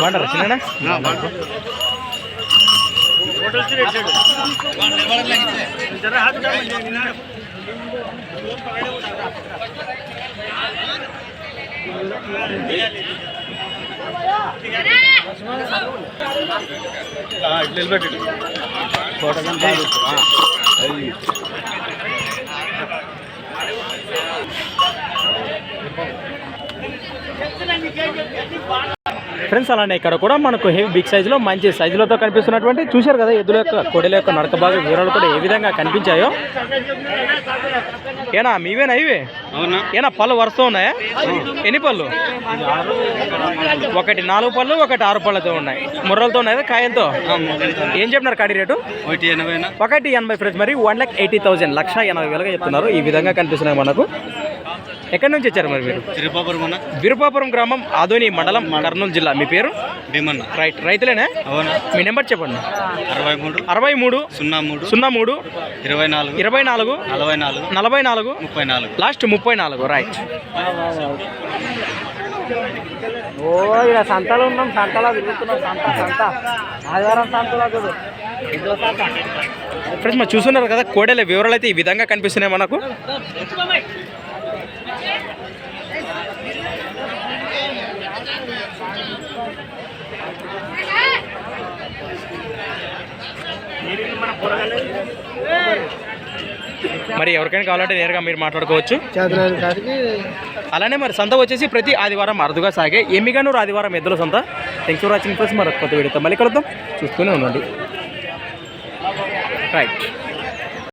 ಮಾಡ್ರ ಚಿನ್ನಣ್ಣ. ಇಡ್ಲಿಲ್ಬೇಕು ಫೋಟೋ ಹಾಂ. ఫ్రెండ్స్ అలానే ఇక్కడ కూడా మనకు హెవీ బిగ్ సైజులో మంచి సైజులతో కనిపిస్తున్నటువంటి చూశారు కదా ఎద్దుల యొక్క కొడల యొక్క నడక భాగం వివరాలు కూడా ఏ విధంగా కనిపించాయో. ఏనా మీవేనా ఇవే? ఏనా పళ్ళు వరుస ఉన్నాయా? ఎన్ని పళ్ళు? ఒకటి నాలుగు పళ్ళు ఒకటి ఆరు పళ్ళతో ఉన్నాయి. ముర్రలతో ఉన్నాయి. కాయంతో ఏం చెప్పినారు కాడి రేటు? ఒకటి ఎనభై ఫ్రెండ్స్ మరి వన్ లాక్ ఎయిటీ థౌసండ్ లక్ష ఎనభై వేలుగా చెప్తున్నారు. ఈ విధంగా కనిపిస్తున్నాయి మనకు. ఎక్కడి నుంచి వచ్చారు మరి మీరు? తిరుపాపురం అన్న. విరుపాపురం గ్రామం ఆదోని మండలం కర్నూలు జిల్లా. మీ పేరు? భీమన్న. రైట్. రైతులేనా? అవునా? మీ నెంబర్ చెప్పండి. అరవై మూడు అరవై మూడు సున్నా మూడు. సున్నా మూడు. ఇరవై నాలుగు ఇరవై నాలుగు నలభై నాలుగు నలభై నాలుగు ముప్పై నాలుగు లాస్ట్ ముప్పై నాలుగు రైట్. ఓ సంతలో ఉన్నాం. సంతలో తిరుగుతున్నాం. సంత సంత. ఆదివారం సంతలో ఫ్రెండ్స్ మరి చూస్తున్నారు కదా కోడెల వివరాలు అయితే ఈ విధంగా కనిపిస్తున్నాయి మనకు. మరి ఎవరికైనా కావాలంటే నేరుగా మీరు మాట్లాడుకోవచ్చు. అలానే మరి సంత వచ్చేసి ప్రతి ఆదివారం అరుదుగా సాగే ఎమ్మిగనూరు ఆదివారం ఎద్దుల సంత. థ్యాంక్స్ ఫర్ వాచింగ్ ఫ్రెండ్స్ మరి కొత్త వీడియోతో మళ్ళీ కలుద్దాం. చూస్తూనే ఉండండి. రైట్